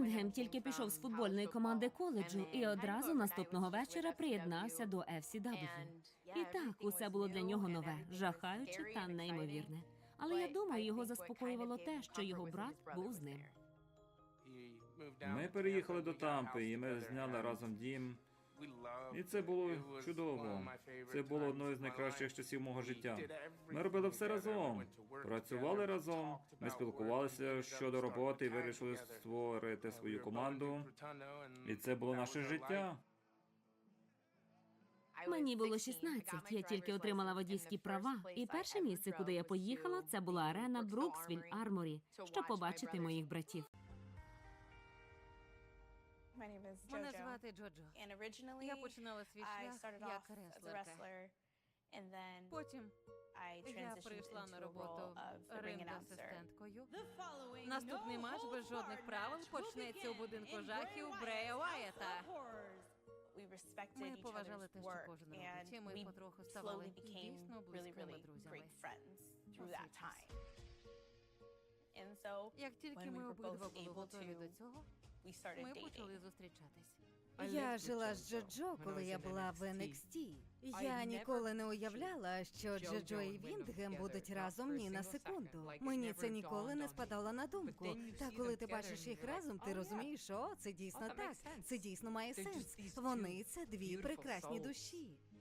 Віндгем тільки пішов з футбольної команди коледжу і одразу наступного вечора приєднався до FCW. І так, усе було для нього нове, жахаюче та неймовірне. Але я думаю, його заспокоювало те, що його брат був з ним. Ми переїхали до Тампи, і ми зняли разом дім. І це було чудово. Це було одною з найкращих часів мого життя. Ми робили все разом, працювали разом. Ми спілкувалися щодо роботи і вирішили створити свою команду. І це було наше життя. Мені було 16, я тільки отримала водійські права, і перше місце, куди я поїхала, це була арена Бруксвіль Арморі, щоб побачити моїх братів. Мене звати Джоджо. Я починала свій шлях як реслерка. Потім я прийшла на роботу ринг-асистенткою. Наступний матч без жодних правил почнеться у будинку жахів Брея Уайета. Ми поважали те, що кожен робить, і ми потроху ставали дійсно близькими друзями. Як тільки ми обидва були готові до цього, ми почали зустрічатись. Я жила з Джоджо, коли я була в NXT. Я ніколи не уявляла, що Джоджо і Віндгем будуть разом ні на секунду. Мені це ніколи не спадало на думку. Та коли ти бачиш їх разом, ти розумієш, що це дійсно так. Це дійсно має сенс. Вони це дві прекрасні душі.